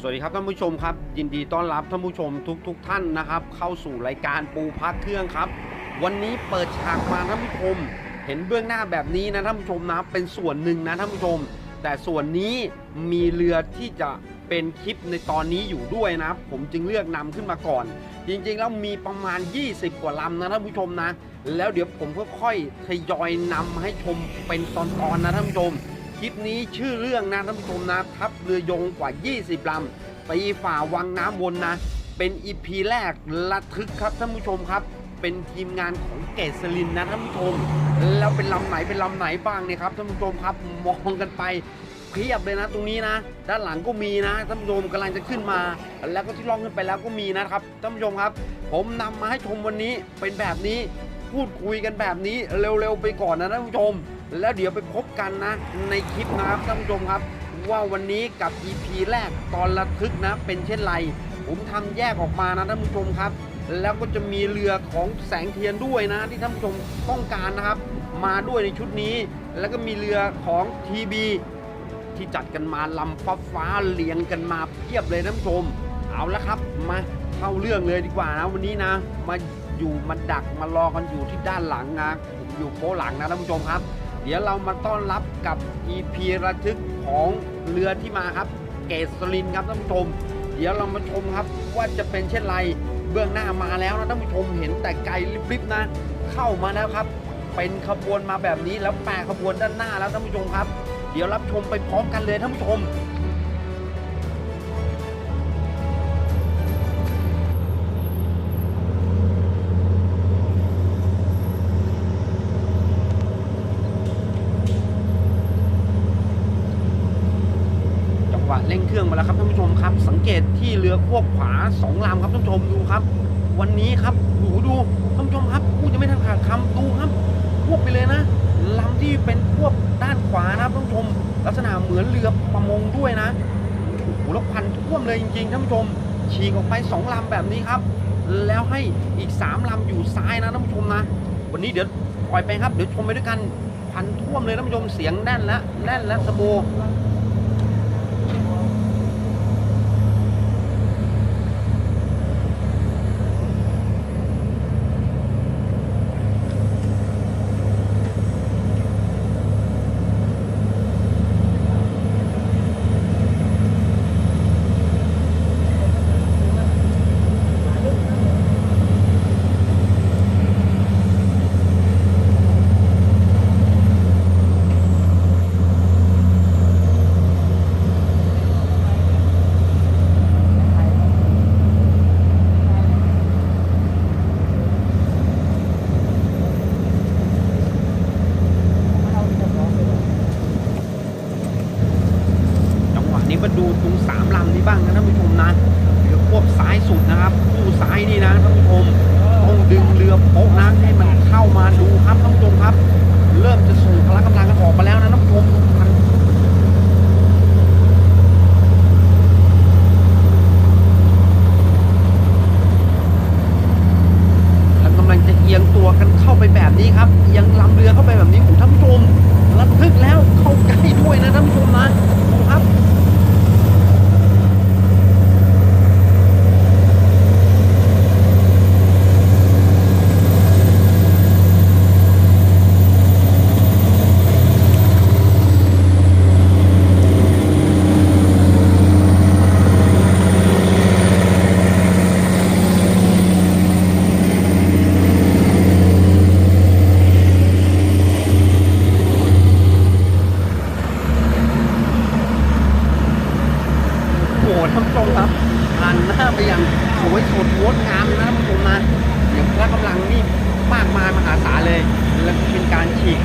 สวัสดีครับท่านผู้ชมครับ ยินดีต้อนรับท่านผู้ชมทุกๆทท่านนะครับ เข้าสู่รายการปูพักเครื่องครับ วันนี้เปิดฉากมาท่านผู้ชม เห็นเบื้องหน้าแบบนี้นะท่านผู้ชมนะเป็นส่วนหนึ่งนะท่านผู้ชม แต่ส่วนนี้มีเรือที่จะเป็นคลิปในตอนนี้อยู่ด้วยนะผมจึงเลือกนำขึ้นมาก่อน จริงๆแล้วมีประมาณ 20 กว่าลำนะท่านผู้ชมนะ แล้วเดี๋ยวผมก็ค่อยทยอยนำให้ชมเป็นตอนๆนะท่านผู้ชม คลิปนี้ชื่อเรื่องนะท่านผู้ชมนะทัพเรือยงกว่า 20ลำตีฝ่าวังน้ำวนนะ เป็นอีพีแรกระทึกครับท่านผู้ชมครับ เป็นทีมงานของเกษลินนะท่านผู้ชม แล้วเป็นลำไหนเป็นลำไหนบ้างเนี่ยครับท่านผู้ชมครับมองกันไปเพียบเลยนะตรงนี้นะ ด้านหลังก็มีนะท่านผู้ชมกำลังจะขึ้นมา แล้วก็ที่ล่องขึ้นไปแล้วก็มีนะครับท่านผู้ชมครับ ผมนำมาให้ชมวันนี้เป็นแบบนี้พูดคุยกันแบบนี้เร็วๆไปก่อนนะท่านผู้ชม แล้วเดี๋ยวไปพบกันนะ ในคลิปนะครับท่านผู้ชมครับ ว่าวันนี้กับ EP แรกตอนระทึกนะ เป็นเช่นไร ผมทำแยกออกมานะท่านผู้ชมครับ แล้วก็จะมีเรือของแสงเทียนด้วยนะ ที่ท่านผู้ชมต้องการนะครับ มาด้วยในชุดนี้ แล้วก็มีเรือของ TB ที่จัดกันมาลำฟ้าฟ้าเรียงกันมาเพียบเลยท่านผู้ชม เอาละครับ มาเข้าเรื่องเลยดีกว่านะวันนี้นะ มาอยู่มาดักมารอกันอยู่ที่ด้านหลังนะผมอยู่โป๊หลังนะท่านผู้ชมครับ เดี๋ยวเรามาต้อนรับกับ EP ระทึกของเรือที่มาครับ เกสลินครับท่านผู้ชม เดี๋ยวเรามาชมครับว่าจะเป็นเช่นไรเบื้องหน้ามาแล้วนะท่านผู้ชมเห็นแต่ไกลริบๆนะเข้ามาแล้วครับ เป็นขบวนมาแบบนี้แล้วแปรขบวนด้านหน้าแล้วท่านผู้ชมครับ เดี๋ยวรับชมไปพร้อมกันเลยท่านผู้ชม ร่งเครื่องมาแล้วครับท่านผู้ชมครับ สังเกตที่เรือควบขวาสองลำครับท่านผู้ชมดูครับ วันนี้ครับดูดูท่านผู้ชมครับพูดจะไม่ทันขาดคำดูครับควบไปเลยนะลำที่เป็นควบด้านขวานะครับท่านผู้ชม ลักษณะเหมือนเรือประมงด้วยนะโอ้โหแล้วควันท่วมเลยจริงๆท่านผู้ชมฉีกออกไปสองลำแบบนี้ครับ แล้วให้อีกสามลำอยู่ซ้ายนะท่านผู้ชมนะ วันนี้เดี๋ยวปล่อยไปครับเดี๋ยวชมไปด้วยกันควันท่วมเลยท่านผู้ชมเสียงแน่นแล้วแน่นแล้วสโบ จังหวะนี้มาดูตรงสามลำนี้บ้างนะท่านผู้ชมนะเรือ ควบซ้ายสุดนะครับ คู่ซ้ายนี่นะท่านผู้ชมต้องดึงเรือโป๊ะนะให้มันเข้ามาดูครับท่านผู้ชมครับ เริ่มจะส่งพละกำลังกันออกมาแล้วนะท่านผู้ชมมันกำลังจะเอียงตัวกันเข้าไปแบบนี้ครับเอียงลำเรือเข้าไปแบบนี้โอ้ท่านผู้ชมระทึกแล้วเข้าใกล้ด้วยนะท่านผู้ชมนะดูครับ ท่านผู้ชมครับหันหน้าไปอย่างสวยสดงดงามเลยนะท่านผู้ชมนะเดี๋ยวพละกำลังนี่มากมายมหาศาลเลย แล้วเป็นการฉีก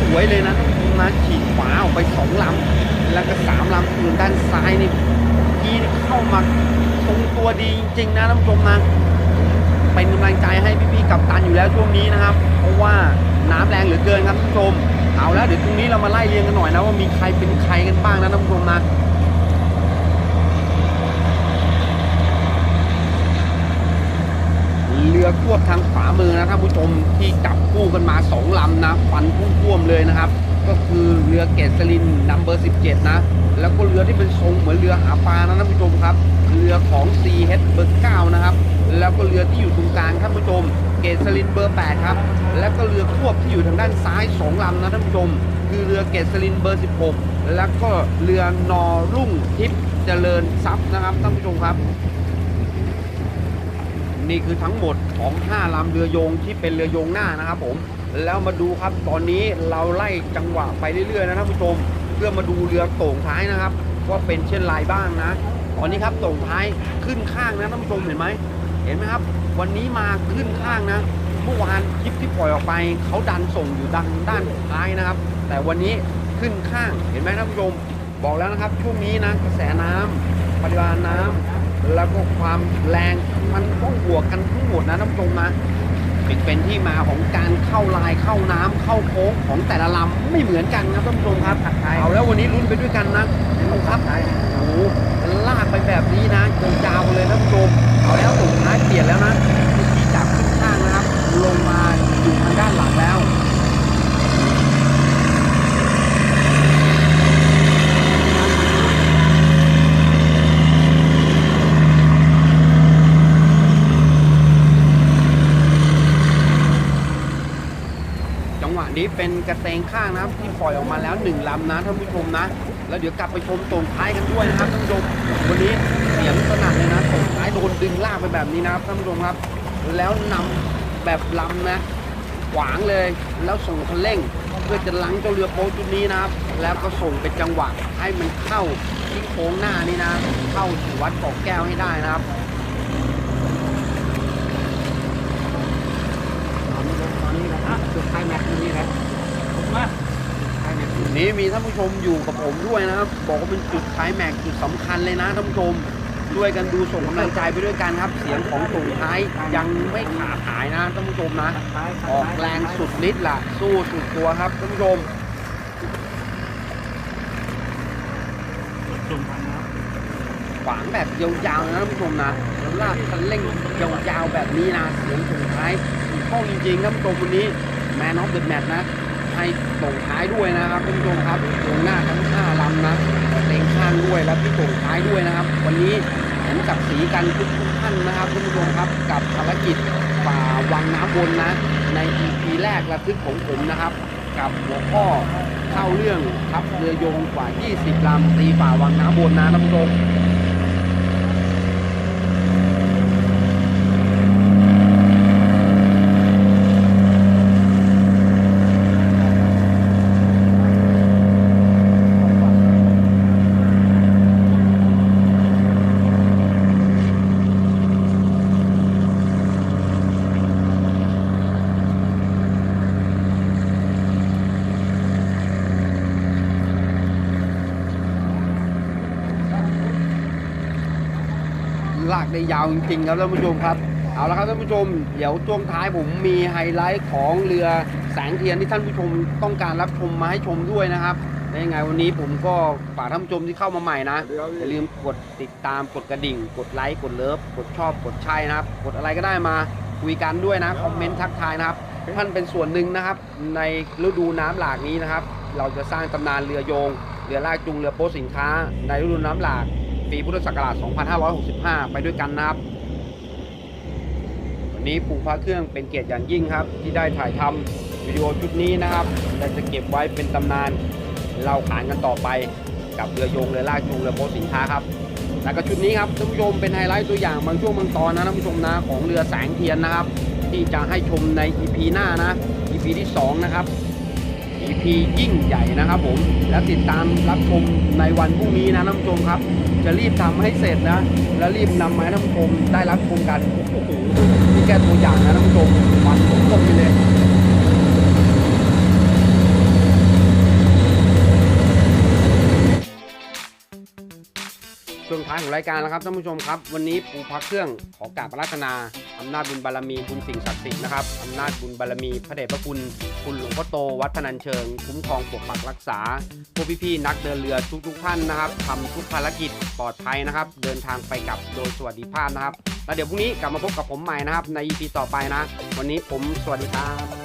สวยๆเลยนะท่านผู้นฉีกขวาออกไปสองลำแล้วก็สามลำอื่นด้านซ้ายนี่ยีนี่เข้ามาทรงตัวดีจริงๆนะท่านผู้ชมนะเป็นกำลังใจให้พี่ๆกับตันอยู่แล้วช่วงนี้นะครับ เพราะว่าน้ำแรงเหลือเกินครับท่านผู้ชมเอาแล้วเดี๋ยวตรงนี้เรามาไล่เรียงกันหน่อยนะว่ามีใครเป็นใครกันบ้างนะท่านผู้ชมนะ เรือควบทางขวามือนะท่านผู้ชมที่จับคู่กันมาสองลำนะฟันท่วมเลยนะครับ ก็คือเรือเกษลินนัมเบอร์17 นะ แล้วก็เรือที่เป็นทรงเหมือนเรือหาปลานะท่านผู้ชมครับ เรือของ c h เบอร์9นะครับ แล้วก็เรือที่อยู่ตรงกลางท่านผู้ชม เกษลินเบอร์ 8 ครับ แล้วก็เรือควบที่อยู่ทางด้านซ้ายสองลำนะท่านผู้ชม คือเรือเกษลินเบอร์ 16 แล้วก็เรือนอรุ่งทิพย์เจริญทรัพย์นะครับท่านผู้ชมครับ นี่คือทั้งหมดของ5ลำเรือโยงที่เป็นเรือโยงหน้านะครับผมแล้วมาดูครับตอนนี้เราไล่จังหวะไปเรื่อยๆนะท่านผู้ชม เพื่อมาดูเรือโต่งท้ายนะครับ ว่าเป็นเช่นไรบ้างนะตอนนี้ครับโต่งท้ายขึ้นข้างนะท่านผู้ชมเห็นไหมเห็นไหมครับ วันนี้มาขึ้นข้างนะ เมื่อวานคลิปที่ปล่อยออกไปเขาดันส่งอยู่ดังด้านท้ายนะครับ แต่วันนี้ขึ้นข้างเห็นไหมท่านผู้ชม บอกแล้วนะครับช่วงนี้นะกระแสน้ำปริมาณน้ำ แล้วก็ความแรงมันต้องบวกกันทั้งหมดนะท่านผู้ชมนะเป็นเป็นที่มาของการเข้าลายเข้าน้ำเข้าโค้งของแต่ละลำไม่เหมือนกันนะท่านผู้ชมครับเอาแล้ววันนี้ลุ้นไปด้วยกันนะเอาครับโอ้โหลากไปแบบนี้นะยาวๆเลยท่านผู้ชมเอาแล้วส่งท้ายเปลี่ยนแล้วนะเมื่อกี้จับขึ้นข้างนะครับ ลงมาอยู่ทางด้านหลังแล้ว จังหวะนี้เป็นกระเต งข้างนะครับที่ปล่อยออกมาแล้วหนึ่งลำนะท่านผู้ชมนะ แล้วเดี๋ยวกลับไปชมตรงท้ายกันด้วยนะครับท่านผู้ชมวันนี้เสียงสนั่นเลยนะตรงท้ายโดนดึงลากไปแบบนี้นะครับท่านผู้ชมครับ แล้วนำแบบลำนะขวางเลยแล้วส่งคันเร่ง เพื่อจะลังเจ้าเรือโป๊จุดนี้นะครับ แล้วก็ส่งเป็นจังหวะให้มันเข้าที่โค้งหน้านี่นะ เข้าสู่วัดเกาะแก้วให้ได้นะครับตอนนี้ตอนนี้นะฮะจุดไคลแม็กซ์ตรงนี้นะ มาจุดนี้มีท่านผู้ชมอยู่กับผมด้วยนะครับ บอกว่าเป็นจุดไคลแม็กจุดสำคัญเลยนะท่านผู้ชมช่วยกันดูส่งกำลังใจไปด้วยกันครับ เสียงของส่งท้ายยังไม่ขาดหายนะท่านผู้ชมนะ ออกแรงสุดฤทธิ์ล่ะ สู้สุดตัวครับท่านผู้ชมขวางแบบยาวๆนะท่านผู้ชมนะแล้วลากคันเร่งยาวๆแบบนี้นะเสียงส่งท้ายเข้าจริงๆท่านผู้ชมวันนี้แมนออฟเดอะแมตนะ ให้ส่งท้ายด้วยนะครับท่านผู้ชมครับตรงหน้าทั้งห้าลำนะเต็งข้างด้วยแล้วที่ส่งท้ายด้วยนะครับ วันนี้เห็นกับสีกันทุกทุกท่านนะครับท่านผู้ชมครับกับภารกิจฝ่าวังน้ำวนนะ ใน EP แรกระทึกของผมนะครับ กับหัวข้อเข้าเรื่องทัพเรือโยงกว่า 20ลำตีฝ่าวังน้ำวนนะท่านผู้ชม ได้ยาวจริงๆครับท่านผู้ชมครับ เอาละครับท่านผู้ชม เดี๋ยวช่วงท้ายผมมีไฮไลท์ของเรือแสงเทียนที่ท่านผู้ชมต้องการรับชมมาให้ชมด้วยนะครับและยังไงวันนี้ผมก็ฝากท่านผู้ชมที่เข้ามาใหม่นะอย่าลืมกดติดตามกดกระดิ่ง กดไลค์กดเลิฟกดชอบกดใช่นะครับ กดอะไรก็ได้มาคุยกันด้วยนะคอมเมนต์ทักทายนะครับท่านเป็นส่วนหนึ่งนะครับ ในฤดูน้ำหลากนี้นะครับ เราจะสร้างตำนานเรือโยง เรือลากจูงเรือโป๊สินค้า ในฤดูน้ำหลาก ปีพุทธศักราช 2565 ไปด้วยกันนะครับ วันนี้ปู่พระเครื่องเป็นเกียรติอย่างยิ่งครับ ที่ได้ถ่ายทำวิดีโอชุดนี้นะครับและจะเก็บไว้เป็นตำนานเล่าขานกันต่อไปกับเรือโยงเรือลากจูงเรือโป๊สินค้าครับแล้วก็ชุดนี้ครับท่านผู้ชมเป็นไฮไลท์ตัวอย่างบางช่วงบางตอนนะท่านผู้ชมนะของเรือแสงเทียนนะครับ ที่จะให้ชมใน EP หน้านะ EP ที่ 2 นะครับ GP ยิ่งใหญ่นะครับผม แล้วติดตามรับชมในวันพรุ่งนี้นะท่านผู้ชมครับ จะรีบทำให้เสร็จนะ แล้วรีบนำมาให้ท่านผู้ชมได้รับชมกัน โอ้โหนี่แค่ตัวอย่างนะท่านผู้ชมมันผมกลมไปเลย ช่วงท้ายของรายการแล้วครับท่านผู้ชมครับ วันนี้ปูพักเครื่องขอกราบอาราธนาอำนาจบุญบารมีบุญสิ่งศักดิ์สิทธิ์นะครับอำนาจบุญบารมีพระเดชพระคุณคุณหลวงพ่อโตวัดพนัญเชิง คุ้มครองปกปักรักษาพวกพี่ๆนักเดินเรือทุกๆท่านนะครับทำทุกภารกิจปลอดภัยนะครับ เดินทางไปกลับโดยสวัสดิภาพนะครับแล้วเดี๋ยวพรุ่งนี้กลับมาพบกับผมใหม่นะครับใน EP ต่อไปนะ วันนี้ผมสวัสดีครับ